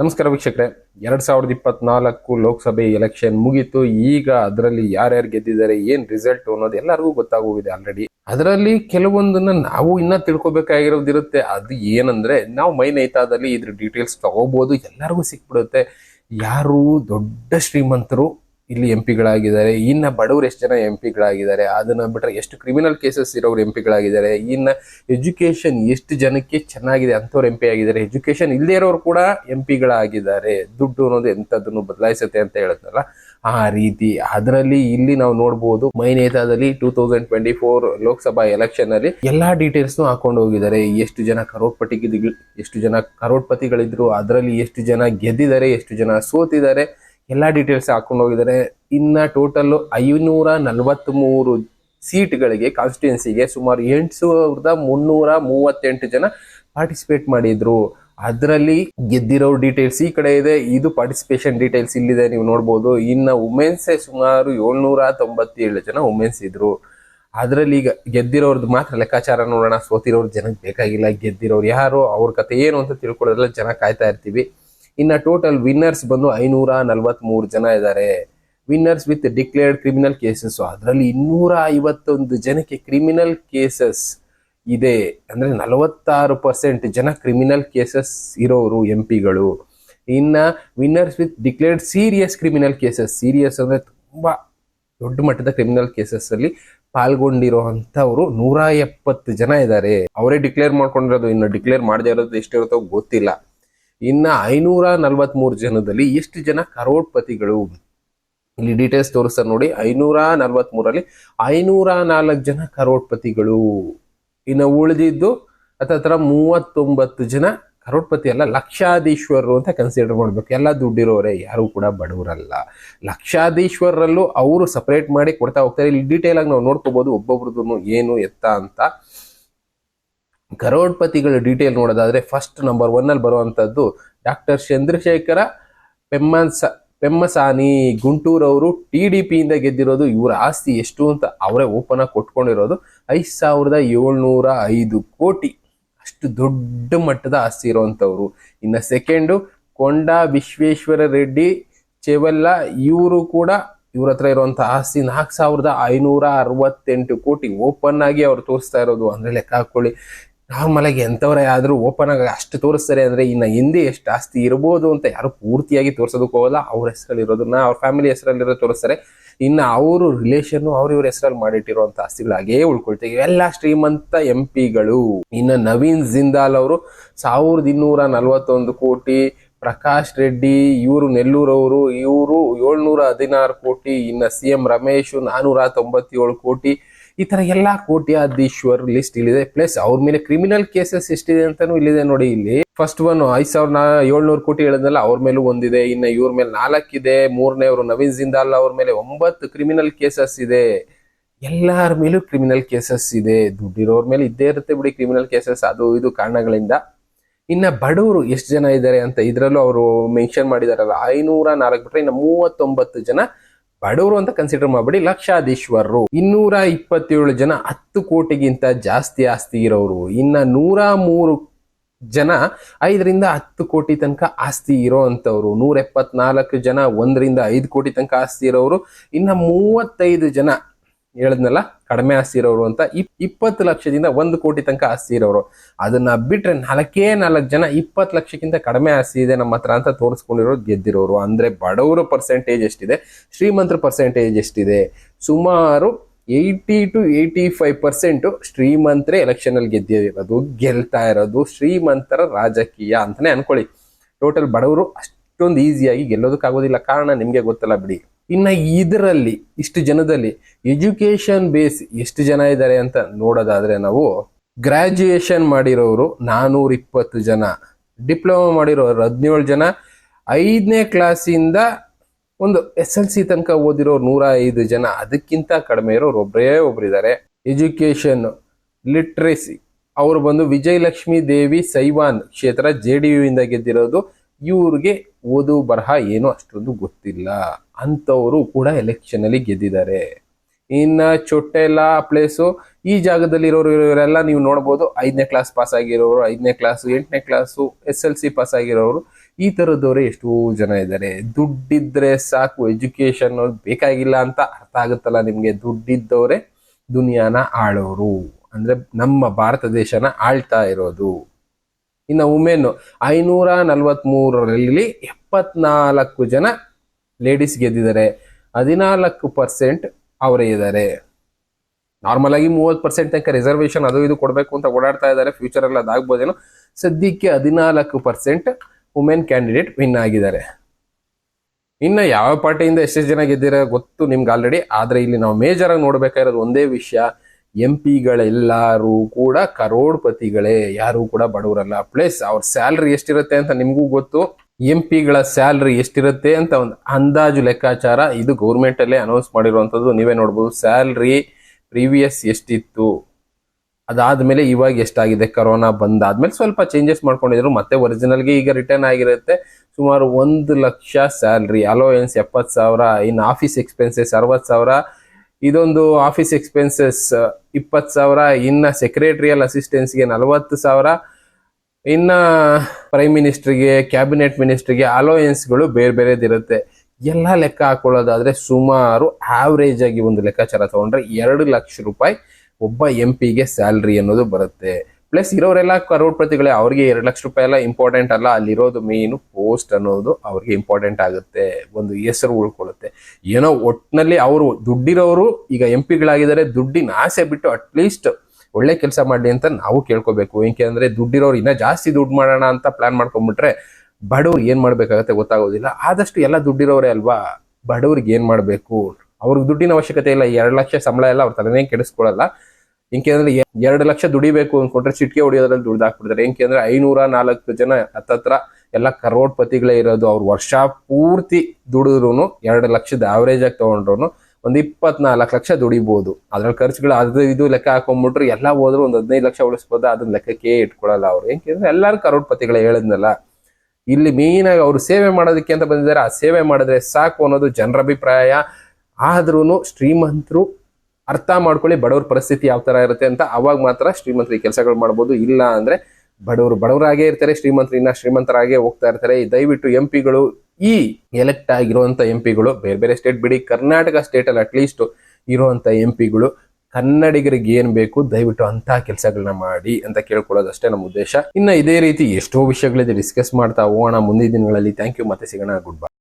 ನಮಸ್ಕಾರ ವೀಕ್ಷಕರೇ. ಎರಡ್ ಸಾವಿರದ ಇಪ್ಪತ್ನಾಲ್ಕು ಲೋಕಸಭೆ ಎಲೆಕ್ಷನ್ ಮುಗೀತು. ಈಗ ಅದರಲ್ಲಿ ಯಾರ್ಯಾರು ಗೆದ್ದಿದ್ದಾರೆ, ಏನ್ ರಿಸಲ್ಟ್ ಅನ್ನೋದು ಎಲ್ಲರಿಗೂ ಗೊತ್ತಾಗೋಗಿದೆ ಆಲ್ರೆಡಿ ಅದರಲ್ಲಿ ಕೆಲವೊಂದನ್ನ ನಾವು ಇನ್ನ ತಿಳ್ಕೊಬೇಕಾಗಿರೋದಿರುತ್ತೆ. ಅದು ಏನಂದ್ರೆ, ನಾವು ಮೈ ನೈತಾದಲ್ಲಿ ಇದ್ರ ಡೀಟೇಲ್ಸ್ ತಗೋಬಹುದು ಎಲ್ಲರಿಗೂ ಸಿಕ್ಬಿಡುತ್ತೆ. ಯಾರು ದೊಡ್ಡ ಶ್ರೀಮಂತರು ಇಲ್ಲಿ ಎಂ ಪಿಗಳಾಗಿದ್ದಾರೆ ಇನ್ನ ಬಡವರು ಎಷ್ಟು ಜನ ಎಂ ಪಿಗಳಾಗಿದ್ದಾರೆ ಅದನ್ನ ಬಿಟ್ರೆ ಎಷ್ಟು ಕ್ರಿಮಿನಲ್ ಕೇಸಸ್ ಇರೋರು ಎಂ ಪಿಗಳಾಗಿದ್ದಾರೆ ಇನ್ನ ಎಜುಕೇಶನ್ ಎಷ್ಟು ಜನಕ್ಕೆ ಚೆನ್ನಾಗಿದೆ ಅಂಥವ್ರು ಎಂ ಪಿ ಆಗಿದ್ದಾರೆ? ಎಜುಕೇಶನ್ ಇಲ್ಲದೇ ಇರೋರು ಕೂಡ ಎಂ ಪಿಗಳಾಗಿದ್ದಾರೆ ದುಡ್ಡು ಅನ್ನೋದು ಎಂಥದ್ದನ್ನು ಬದಲಾಯಿಸುತ್ತೆ ಅಂತ ಹೇಳುತ್ತಲ್ಲ ಆ ರೀತಿ. ಅದರಲ್ಲಿ ಇಲ್ಲಿ ನಾವು ನೋಡಬಹುದು ಮೈ ನೇತಾದಲ್ಲಿ two thousand twenty four Lok Sabha election ಅಲ್ಲಿ ಎಲ್ಲಾ ಡೀಟೇಲ್ಸ್ ಹಾಕೊಂಡು ಹೋಗಿದ್ದಾರೆ. ಎಷ್ಟು ಜನ ಕರೋಡ್ಪತಿ ಎಷ್ಟು ಜನ ಕರೋಡ್ಪತಿಗಳಿದ್ರು, ಅದರಲ್ಲಿ ಎಷ್ಟು ಜನ ಗೆದ್ದಿದ್ದಾರೆ, ಎಷ್ಟು ಜನ ಸೋತಿದ್ದಾರೆ ಎಲ್ಲಾ ಡೀಟೇಲ್ಸ್ ಹಾಕೊಂಡು ಹೋಗಿದ್ದಾರೆ. ಇನ್ನ ಟೋಟಲ್ ಐನೂರ ನಲವತ್ತ್ ಮೂರು ಸೀಟ್ಗಳಿಗೆ ಕಾನ್ಸ್ಟಿಟ್ಯೂನ್ಸಿಗೆ ಸುಮಾರು ಎಂಟು ಸಾವಿರದ ಮುನ್ನೂರ ಮೂವತ್ತೆಂಟು ಜನ ಪಾರ್ಟಿಸಿಪೇಟ್ ಮಾಡಿದ್ರು. ಅದರಲ್ಲಿ ಗೆದ್ದಿರೋ ಡೀಟೇಲ್ಸ್ ಈ ಕಡೆ ಇದೆ. ಇದು ಪಾರ್ಟಿಸಿಪೇಷನ್ ಡೀಟೇಲ್ಸ್ ಇಲ್ಲಿದೆ, ನೀವು ನೋಡ್ಬೋದು. ಇನ್ನ ವುಮೆನ್ಸ್ ಸುಮಾರು ಏಳ್ನೂರ ತೊಂಬತ್ತೇಳು ಜನ ವುಮೆನ್ಸ್ ಇದ್ರು. ಅದರಲ್ಲಿ ಈಗ ಗೆದ್ದಿರೋರ್ದು ಮಾತ್ರ ಲೆಕ್ಕಾಚಾರ ನೋಡೋಣ. ಸೋತಿರೋರು ಜನಕ್ಕೆ ಬೇಕಾಗಿಲ್ಲ. ಗೆದ್ದಿರೋರು ಯಾರು? ಅವ್ರ ಕತೆ ಏನು ಅಂತ ತಿಳ್ಕೊಳ್ಳೋದ್ರಲ್ಲಿ ಜನ ಕಾಯ್ತಾ ಇರ್ತೀವಿ. ಇನ್ನ ಟೋಟಲ್ ವಿನ್ನರ್ಸ್ ಬಂದು ಐನೂರ ನಲವತ್ತ್ ಮೂರು ಜನ ಇದ್ದಾರೆ winners with declared criminal cases ಅದರಲ್ಲಿ ಇನ್ನೂರ ಐವತ್ತೊಂದು ಜನಕ್ಕೆ ಕ್ರಿಮಿನಲ್ ಕೇಸಸ್ ಇದೆ. ಅಂದ್ರೆ ನಲವತ್ತಾರು ಪರ್ಸೆಂಟ್ ಜನ ಕ್ರಿಮಿನಲ್ ಕೇಸಸ್ ಇರೋರು ಎಂ ಪಿಗಳು ಇನ್ನ winners with declared serious criminal cases serious ಅಂದ್ರೆ ತುಂಬಾ ದೊಡ್ಡ ಮಟ್ಟದ ಕ್ರಿಮಿನಲ್ ಕೇಸಸ್ ಅಲ್ಲಿ ಪಾಲ್ಗೊಂಡಿರುವಂತವ್ರು ನೂರ ಎಪ್ಪತ್ತು ಜನ ಇದ್ದಾರೆ ಅವರೇ ಡಿಕ್ಲೇರ್ ಮಾಡ್ಕೊಂಡಿರೋದು, ಇನ್ನು ಡಿಕ್ಲೇರ್ ಮಾಡದೇ ಇರೋದು ಎಷ್ಟಿರುತ್ತೋ ಗೊತ್ತಿಲ್ಲ. ಇನ್ನ ಐನೂರ ನಲ್ವತ್ತ್ ಮೂರು ಜನದಲ್ಲಿ ಎಷ್ಟು ಜನ ಕರೋಡ್ಪತಿಗಳು? ಇಲ್ಲಿ ಡೀಟೇಲ್ಸ್ ತೋರಿಸ್ತಾರೆ ನೋಡಿ. ಐನೂರ ನಲವತ್ತ್ಮೂರಲ್ಲಿ ಐನೂರ ನಾಲ್ಕು ಜನ ಕರೋಡ್ಪತಿಗಳು. ಇನ್ನು ಉಳಿದಿದ್ದು ಹತ್ತತ್ರ ಮೂವತ್ತೊಂಬತ್ತು ಜನ ಕರೋಡ್ಪತಿ ಅಲ್ಲ, ಲಕ್ಷಾಧೀಶ್ವರರು ಅಂತ ಕನ್ಸಿಡರ್ ಮಾಡಬೇಕು. ಎಲ್ಲ ದುಡ್ಡಿರೋರೆ, ಯಾರು ಕೂಡ ಬಡವರಲ್ಲ. ಲಕ್ಷಾಧೀಶ್ವರರಲ್ಲೂ ಅವರು ಸಪ್ರೇಟ್ ಮಾಡಿ ಕೊಡ್ತಾ ಹೋಗ್ತಾರೆ. ಇಲ್ಲಿ ಡೀಟೇಲ್ ಆಗಿ ನಾವು ನೋಡ್ಕೋಬೋದು ಒಬ್ಬೊಬ್ರದ್ದು ಏನು ಎತ್ತ ಅಂತ. ಕರೋಡ್ಪತಿಗಳ ಡೀಟೇಲ್ ನೋಡೋದಾದ್ರೆ ಫಸ್ಟ್ ನಂಬರ್ ಒನ್ ಅಲ್ಲಿ ಬರುವಂತದ್ದು ಡಾಕ್ಟರ್ ಚಂದ್ರಶೇಖರ ಪೆಮ್ಮನ್ಸ, ಪೆಮ್ಮಸಾನಿ ಗುಂಟೂರು ಅವರು ಟಿ ಡಿ ಪಿಯಿಂದ ಗೆದ್ದಿರೋದು ಇವರ ಆಸ್ತಿ ಎಷ್ಟು ಅಂತ ಅವರೇ ಓಪನ್ ಆಗಿ ಕೊಟ್ಕೊಂಡಿರೋದು ಐದು ಸಾವಿರದ ಏಳ್ನೂರ ಐದು ಕೋಟಿ. ಅಷ್ಟು ದೊಡ್ಡ ಮಟ್ಟದ ಆಸ್ತಿ ಇರುವಂತವ್ರು. ಇನ್ನು ಸೆಕೆಂಡು ಕೊಂಡ ವಿಶ್ವೇಶ್ವರ ರೆಡ್ಡಿ, ಚೆವಲ್ಲ, ಇವರು ಕೂಡ ಇವ್ರ ಹತ್ರ ಇರುವಂಥ ಆಸ್ತಿ ನಾಲ್ಕು ಸಾವಿರದ ಐನೂರ ಅರವತ್ತೆಂಟು ಕೋಟಿ ಓಪನ್ ಆಗಿ ಅವ್ರು ತೋರಿಸ್ತಾ ಇರೋದು. ಅಂದ್ರೆ ಲೆಕ್ಕ ಹಾಕೊಳ್ಳಿ. ನಾರ್ಮಲ್ ಎಂಥವರೇ ಆದರೂ ಓಪನ್ ಆಗಿ ಅಷ್ಟು ತೋರಿಸ್ತಾರೆ ಅಂದರೆ ಇನ್ನು ಹಿಂದೆ ಎಷ್ಟು ಆಸ್ತಿ ಇರ್ಬೋದು ಅಂತ ಯಾರು ಪೂರ್ತಿಯಾಗಿ ತೋರಿಸೋದಕ್ಕೆ ಹೋಗಲ್ಲ. ಅವ್ರ ಹೆಸರಲ್ಲಿರೋದನ್ನ ಅವ್ರ ಫ್ಯಾಮಿಲಿ ಹೆಸರಲ್ಲಿರೋ ತೋರಿಸ್ತಾರೆ. ಇನ್ನು ಅವರು ರಿಲೇಷನ್ನು ಅವ್ರ ಇವ್ರ ಹೆಸರಲ್ಲಿ ಮಾಡಿಟ್ಟಿರುವಂಥ ಆಸ್ತಿಗಳು ಹಾಗೇ ಉಳ್ಕೊಳ್ತೀವಿ. ಎಲ್ಲ ಶ್ರೀಮಂತ ಎಂ ಪಿಗಳು ಇನ್ನು ನವೀನ್ ಜಿಂದಾಲ್ ಅವರು ಸಾವಿರದ ಇನ್ನೂರ ನಲವತ್ತೊಂದು ಕೋಟಿ, ಪ್ರಕಾಶ್ ರೆಡ್ಡಿ, ಇವರು ನೆಲ್ಲೂರವರು ಇವರು ಏಳ್ನೂರ ಹದಿನಾರು ಕೋಟಿ, ಇನ್ನು ಸಿ ಎಂ ರಮೇಶ್ ನಾನ್ನೂರ ತೊಂಬತ್ತೇಳು ಕೋಟಿ ಈ ತರ ಎಲ್ಲಾ ಕೋಟ್ಯಾಧೀಶ್ವರ್ ಲಿಸ್ಟ್ ಇಲ್ಲಿದೆ. ಪ್ಲಸ್ ಅವ್ರ ಮೇಲೆ ಕ್ರಿಮಿನಲ್ ಕೇಸಸ್ ಎಷ್ಟಿದೆ ಅಂತಾನು ಇಲ್ಲಿದೆ ನೋಡಿ ಇಲ್ಲಿ. ಫಸ್ಟ್ ಒನ್ ಐದ್ ಸಾವಿರದ ಏಳ್ನೂರು ಕೋಟಿ ಹೇಳಿದ್ನಲ್ಲ, ಅವ್ರ ಮೇಲೂ ಒಂದಿದೆ, ಇನ್ನ ಇವ್ರ ಮೇಲೆ ನಾಲ್ಕಿದೆ ಮೂರನೇವರು ನವೀನ್ ಜಿಂದಾಲ್ ಅವ್ರ ಮೇಲೆ ಒಂಬತ್ತು ಕ್ರಿಮಿನಲ್ ಕೇಸಸ್ ಇದೆ. ಎಲ್ಲಾರ ಮೇಲೂ ಕ್ರಿಮಿನಲ್ ಕೇಸಸ್ ಇದೆ. ದುಡ್ಡಿರೋರ್ ಮೇಲೆ ಇದ್ದೇ ಇರುತ್ತೆ ಬಿಡಿ ಕ್ರಿಮಿನಲ್ ಕೇಸಸ್ ಅದು ಇದು ಕಾರಣಗಳಿಂದ. ಇನ್ನ ಬಡವರು ಎಷ್ಟು ಜನ ಇದ್ದಾರೆ ಅಂತ ಇದ್ರಲ್ಲೂ ಅವರು ಮೆನ್ಷನ್ ಮಾಡಿದಾರಲ್ಲ, ಐನೂರ ನಾಲ್ಕು ಬಿಟ್ರೆ ಇನ್ನ ಮೂವತ್ತೊಂಬತ್ತು ಜನ ಬಡವರು ಅಂತ ಕನ್ಸಿಡರ್ ಮಾಡಬೇಡಿ. ಲಕ್ಷಾಧೀಶ್ವರರು. ಇನ್ನೂರ ಇಪ್ಪತ್ತೇಳು ಜನ ಹತ್ತು ಕೋಟಿಗಿಂತ ಜಾಸ್ತಿ ಆಸ್ತಿ ಇರೋರು. ಇನ್ನ ನೂರ ಮೂರು ಜನ ಐದರಿಂದ ಹತ್ತು ಕೋಟಿ ತನಕ ಆಸ್ತಿ ಇರೋ ಅಂತವ್ರು ನೂರ ಎಪ್ಪತ್ನಾಲ್ಕು ಜನ ಒಂದರಿಂದ ಐದು ಕೋಟಿ ತನಕ ಆಸ್ತಿ ಇರೋರು. ಇನ್ನ ಮೂವತ್ತೈದು ಜನ ಹೇಳದ್ನಲ್ಲ, ಕಡಿಮೆ ಆಸ್ತಿ ಇರೋರು ಅಂತ ಇಪ್, ಇಪ್ಪತ್ತು ಲಕ್ಷದಿಂದ ಒಂದು ಕೋಟಿ ತನಕ ಆಸ್ತಿ ಇರೋರು. ಅದನ್ನ ಬಿಟ್ರೆ ನಾಲ್ಕೇ ನಾಲ್ಕು ಜನ ಇಪ್ಪತ್ತು ಲಕ್ಷಕ್ಕಿಂತ ಕಡಿಮೆ ಆಸ್ತಿ ಇದೆ ನಮ್ಮ ಹತ್ರ ಅಂತ ತೋರಿಸ್ಕೊಂಡಿರೋರು ಗೆದ್ದಿರೋರು. ಅಂದ್ರೆ ಬಡವರ ಪರ್ಸೆಂಟೇಜ್ ಎಷ್ಟಿದೆ, ಶ್ರೀಮಂತರ ಪರ್ಸೆಂಟೇಜ್ ಎಷ್ಟಿದೆ? ಸುಮಾರು eighty to eighty five percent ಶ್ರೀಮಂತರೇ election ಅಲ್ಲಿ ಗೆದ್ದಿರೋದು ಗೆಲ್ತಾ ಇರೋದು ಶ್ರೀಮಂತರ ರಾಜಕೀಯ ಅಂತಾನೆ ಅನ್ಕೊಳ್ಳಿ. ಟೋಟಲ್ ಬಡವರು ಅಷ್ಟೊಂದು ಈಸಿಯಾಗಿ ಗೆಲ್ಲೋದಕ್ಕಾಗೋದಿಲ್ಲ. ಕಾರಣ ನಿಮ್ಗೆ ಗೊತ್ತಲ್ಲ ಬಿಡಿ. ಇನ್ನ ಇದರಲ್ಲಿ, ಇಷ್ಟು ಜನದಲ್ಲಿ ಎಜುಕೇಶನ್ ಬೇಸ್ ಎಷ್ಟು ಜನ ಇದ್ದಾರೆ ಅಂತ ನೋಡೋದಾದ್ರೆ ನಾವು ಗ್ರ್ಯಾಜುಯೇಷನ್ ಮಾಡಿರೋರು ನಾನೂರ ಇಪ್ಪತ್ತು ಜನ, ಡಿಪ್ಲೊಮಾ ಮಾಡಿರೋರು ಹದಿನೇಳು ಜನ, ಐದನೇ ಕ್ಲಾಸಿಂದ ಒಂದು ಎಸ್ ಎಲ್ ಸಿ ತನಕ ಓದಿರೋರು ನೂರ ಐದು ಜನ, ಅದಕ್ಕಿಂತ ಕಡಿಮೆ ಇರೋರು ಒಬ್ಬರೇ ಒಬ್ರಿದ್ದಾರೆ ಎಜುಕೇಷನ್, ಲಿಟ್ರೇಸಿ, ಅವರು ಬಂದು ವಿಜಯಲಕ್ಷ್ಮಿ ದೇವಿ ಸೈವಾನ್ ಕ್ಷೇತ್ರ ಜೆ ಡಿ ಯು ಇಂದ ಗೆದ್ದಿರೋದು ಇವ್ರಿಗೆ ಓದು ಬರಹ ಏನೂ ಅಷ್ಟೊಂದು ಗೊತ್ತಿಲ್ಲ. ಅಂಥವರು ಕೂಡ ಎಲೆಕ್ಷನಲ್ಲಿ ಗೆದ್ದಿದ್ದಾರೆ. ಇನ್ನ ಚೊಟ್ಟೆಲ್ಲ ಪ್ಲೇಸು ಈ ಜಾಗದಲ್ಲಿ ಇರೋರು ಇವರೆಲ್ಲ ನೀವು ನೋಡ್ಬೋದು, ಐದನೇ ಕ್ಲಾಸ್ ಪಾಸ್ ಆಗಿರೋರು, ಐದನೇ ಕ್ಲಾಸು ಎಂಟನೇ class S L C pass ಆಗಿರೋರು, ಈ ತರದವರೇ ಎಷ್ಟೋ ಜನ ಇದ್ದಾರೆ. ದುಡ್ಡಿದ್ರೆ ಸಾಕು ಎಜುಕೇಶನ್ ಬೇಕಾಗಿಲ್ಲ ಅಂತ ಅರ್ಥ ಆಗುತ್ತಲ್ಲ ನಿಮಗೆ? ದುಡ್ಡಿದ್ದವರೇ ದುನಿಯಾನ ಆಳೋರು. ಅಂದರೆ ನಮ್ಮ ಭಾರತ ದೇಶನ ಆಳ್ತಾ ಇರೋದು. ಇನ್ನು ವುಮೆನ್ ಐನೂರ ನಲವತ್ಮೂರರಲ್ಲಿ ಎಪ್ಪತ್ನಾಲ್ಕು ಜನ ಲೇಡೀಸ್ ಗೆದ್ದಿದ್ದಾರೆ. ಹದಿನಾಲ್ಕು ಪರ್ಸೆಂಟ್ ಅವರೇ ಇದ್ದಾರೆ. ನಾರ್ಮಲ್ ಆಗಿ ಮೂವತ್ತು ಪರ್ಸೆಂಟ್ ತನಕ ರಿಸರ್ವೇಶನ್ ಅದು ಇದು ಕೊಡಬೇಕು ಅಂತ ಓಡಾಡ್ತಾ ಇದ್ದಾರೆ. ಫ್ಯೂಚರ್ ಅಲ್ಲಿ ಅದಾಗ್ಬೋದೇನೋ. ಸದ್ಯಕ್ಕೆ ಹದಿನಾಲ್ಕು ಪರ್ಸೆಂಟ್ ವುಮೆನ್ ಕ್ಯಾಂಡಿಡೇಟ್ ವಿನ್ ಆಗಿದ್ದಾರೆ. ಇನ್ನು ಯಾವ ಪಾರ್ಟಿಯಿಂದ ಎಷ್ಟೆಷ್ಟು ಜನ ಗೆದ್ದಿರೋ ಗೊತ್ತು ನಿಮ್ಗೆ ಆಲ್ರೆಡಿ ಆದರೆ ಇಲ್ಲಿ ನಾವು ಮೇಜರ್ ಆಗಿ ನೋಡ್ಬೇಕಾಗಿರೋದು ಒಂದೇ ವಿಷಯ. ಎಂ ಪಿಗಳೆಲ್ಲರೂ ಕೂಡ ಕರೋಡ್ಪತಿಗಳೇ. ಯಾರು ಕೂಡ ಬಡವರಲ್ಲ. ಪ್ಲಸ್ ಅವ್ರ ಸ್ಯಾಲ್ರಿ ಎಷ್ಟಿರುತ್ತೆ ಅಂತ ನಿಮಗೂ ಗೊತ್ತು. ಎಂ ಪಿಗಳ ಸ್ಯಾಲ್ರಿ ಎಷ್ಟಿರುತ್ತೆ ಅಂತ ಒಂದು ಅಂದಾಜು ಲೆಕ್ಕಾಚಾರ ಇದು ಗೌರ್ಮೆಂಟಲ್ಲೇ ಅನೌನ್ಸ್ ಮಾಡಿರುವಂಥದ್ದು. ನೀವೇ ನೋಡ್ಬೋದು ಸ್ಯಾಲ್ರಿ ಪ್ರೀವಿಯಸ್ ಎಷ್ಟಿತ್ತು. ಅದಾದ್ಮೇಲೆ ಇವಾಗ ಎಷ್ಟಾಗಿದೆ? ಕರೋನಾ ಬಂದಾದ್ಮೇಲೆ ಸ್ವಲ್ಪ ಚೇಂಜಸ್ ಮಾಡ್ಕೊಂಡಿದ್ರು. ಮತ್ತೆ ಒರಿಜಿನಲ್ಗೆ ಈಗ ರಿಟರ್ನ್ ಆಗಿರುತ್ತೆ. ಸುಮಾರು ಒಂದು ಲಕ್ಷ ಸ್ಯಾಲ್ರಿ ಅಲೋಯನ್ಸ್ ಎಪ್ಪತ್ತು ಸಾವಿರ ಇನ್ನು ಆಫೀಸ್ ಎಕ್ಸ್ಪೆನ್ಸಸ್ ಅರವತ್ತು ಸಾವಿರ ಇದೊಂದು ಆಫೀಸ್ ಎಕ್ಸ್ಪೆನ್ಸಸ್ ಇಪ್ಪತ್ತು ಸಾವಿರ, ಇನ್ನು ಸೆಕ್ರೆಟರಿಯಲ್ ಅಸಿಸ್ಟೆನ್ಸ್ಗೆ ನಲವತ್ತು ಸಾವಿರ. ಇನ್ನ ಪ್ರೈಮ್ ಮಿನಿಸ್ಟ್ರಿಗೆ ಕ್ಯಾಬಿನೆಟ್ ಮಿನಿಸ್ಟ್ರಿಗೆ ಅಲೋಯೆನ್ಸ್ಗಳು ಬೇರೆ ಬೇರೆದಿರುತ್ತೆ ಎಲ್ಲ ಲೆಕ್ಕ ಹಾಕೊಳ್ಳೋದಾದ್ರೆ ಸುಮಾರು ಆವ್ರೇಜ್ ಆಗಿ ಒಂದು ಲೆಕ್ಕಾಚಾರ ತಗೊಂಡ್ರೆ ಎರಡು ಲಕ್ಷ ರೂಪಾಯಿ ಒಬ್ಬ ಎಂ ಪಿಗೆ ಸ್ಯಾಲ್ರಿ ಅನ್ನೋದು ಬರುತ್ತೆ. ಪ್ಲಸ್ ಇರೋರೆಲ್ಲ ಕರೋಡ್ಪತಿಗಳೇ ಅವ್ರಿಗೆ ಎರಡು ಲಕ್ಷ ರೂಪಾಯಿ ಎಲ್ಲ ಇಂಪಾರ್ಟೆಂಟ್ ಅಲ್ಲ. ಅಲ್ಲಿರೋದು ಮೇಯ್ನು ಪೋಸ್ಟ್ ಅನ್ನೋದು ಅವ್ರಿಗೆ ಇಂಪಾರ್ಟೆಂಟ್ ಆಗುತ್ತೆ. ಒಂದು ಹೆಸರು ಉಳ್ಕೊಳ್ಳುತ್ತೆ. ಏನೋ ಒಟ್ಟಿನಲ್ಲಿ ಅವರು ದುಡ್ಡಿರೋರು ಈಗ ಎಂ ಪಿಗಳಾಗಿದ್ದಾರೆ ದುಡ್ಡಿನ ಆಸೆ ಬಿಟ್ಟು ಅಟ್ಲೀಸ್ಟ್ ಒಳ್ಳೆ ಕೆಲಸ ಮಾಡಲಿ ಅಂತ ನಾವು ಕೇಳ್ಕೋಬೇಕು. ಏಕೆ ಅಂದ್ರೆ ದುಡ್ಡಿರೋರು ಇನ್ನೂ ಜಾಸ್ತಿ ದುಡ್ಡು ಮಾಡೋಣ ಅಂತ ಪ್ಲಾನ್ ಮಾಡ್ಕೊಂಡ್ಬಿಟ್ರೆ ಬಡವ್ರು ಏನು ಮಾಡ್ಬೇಕಾಗತ್ತೆ ಗೊತ್ತಾಗೋದಿಲ್ಲ. ಆದಷ್ಟು ಎಲ್ಲ ದುಡ್ಡಿರೋರೇ ಅಲ್ವಾ? ಬಡವ್ರಿಗೆ ಏನು ಮಾಡಬೇಕು? ಅವ್ರಿಗೆ ದುಡ್ಡಿನ ಅವಶ್ಯಕತೆ ಇಲ್ಲ. ಎರಡು ಲಕ್ಷ ಸಂಬಳ ಎಲ್ಲ ಅವ್ರ ತಲೆನೇ ಕೆಡಿಸ್ಕೊಳಲ್ಲ. ಏಕೆಂದ್ರೆ ಎರಡು ಲಕ್ಷ ದುಡಿಬೇಕು ಅಂದ್ಕೊಂಡ್ರೆ ಚಿಟ್ಕೆ ಹೊಡಿಯೋದ್ರಲ್ಲಿ ದುಡ್ಡು ಹಾಕ್ಬಿಡ್ತಾರೆ. ಅಂದ್ರೆ ಐನೂರ ನಾಲ್ಕು ಜನ ಹತ್ತತ್ರ ಎಲ್ಲ ಕರೋಡ್ಪತಿಗಳೇ ಇರೋದು. ಅವ್ರು ವರ್ಷ ಪೂರ್ತಿ ದುಡಿದ್ರು ಎರಡು ಲಕ್ಷದ ಆವರೇಜ್ ಆಗಿ ತಗೊಂಡ್ರು ಒಂದು ಇಪ್ಪತ್ನಾಲ್ಕು ಲಕ್ಷ ದುಡಿಬಹುದು ಅದ್ರಲ್ಲಿ ಖರ್ಚುಗಳು ಅದು ಇದು ಲೆಕ್ಕ ಹಾಕೊಂಡ್ಬಿಟ್ರು ಎಲ್ಲ ಹೋದ್ರು ಒಂದು ಹದಿನೈದು ಲಕ್ಷ ಉಳಿಸ್ಬೋದು? ಅದನ್ನ ಲೆಕ್ಕಕ್ಕೆ ಇಟ್ಕೊಳ್ಳಲ್ಲ ಅವ್ರು. ಏಕೆಂದ್ರೆ ಎಲ್ಲಾರು ಕರೋಡ್ಪತಿಗಳೇ ಹೇಳಿದ್ನಲ್ಲ. ಇಲ್ಲಿ ಮೇನ್ ಆಗಿ ಅವ್ರು ಸೇವೆ ಮಾಡೋದಕ್ಕೆ ಅಂತ ಬಂದಿದ್ದಾರೆ. ಆ ಸೇವೆ ಮಾಡಿದ್ರೆ ಸಾಕು ಅನ್ನೋದು ಜನರ ಅಭಿಪ್ರಾಯ. ಆದ್ರೂ ಶ್ರೀಮಂತರು ಅರ್ಥ ಮಾಡ್ಕೊಳ್ಳಿ, ಬಡವ್ರ ಪರಿಸ್ಥಿತಿ ಯಾವ ತರ ಇರುತ್ತೆ ಅಂತ ಅವಾಗ ಮಾತ್ರ ಶ್ರೀಮಂತರಿಗೆ ಕೆಲಸಗಳು ಮಾಡ್ಬೋದು. ಇಲ್ಲ ಅಂದ್ರೆ ಬಡವರು ಬಡವರಾಗೇ ಇರ್ತಾರೆ, ಶ್ರೀಮಂತರು ಇನ್ನ ಶ್ರೀಮಂತರಾಗೇ ಹೋಗ್ತಾ ಇರ್ತಾರೆ. ದಯವಿಟ್ಟು ಎಂ ಪಿಗಳು ಈ ಎಲೆಕ್ಟ್ ಆಗಿರುವಂತ ಎಂ ಪಿಗಳು, ಬೇರೆ ಬೇರೆ ಸ್ಟೇಟ್ ಬಿಡಿ, ಕರ್ನಾಟಕ ಸ್ಟೇಟ್ ಅಲ್ಲಿ ಅಟ್ಲೀಸ್ಟ್ ಇರುವಂತ ಎಂ ಪಿಗಳು, ಕನ್ನಡಿಗರಿಗೆ ಏನ್ ಬೇಕು ದಯವಿಟ್ಟು ಅಂತ ಕೆಲಸಗಳನ್ನ ಮಾಡಿ ಅಂತ ಕೇಳ್ಕೊಳ್ಳೋದಷ್ಟೇ ನಮ್ಮ ಉದ್ದೇಶ. ಇನ್ನ ಇದೇ ರೀತಿ ಎಷ್ಟೋ ವಿಷಯಗಳಿದೆ ಡಿಸ್ಕಸ್ ಮಾಡ್ತಾ ಹೋಗೋಣ ಮುಂದಿನ ದಿನಗಳಲ್ಲಿ. ಥ್ಯಾಂಕ್ ಯು ಮತ್ತೆ ಸಿಗೋಣ. Good bye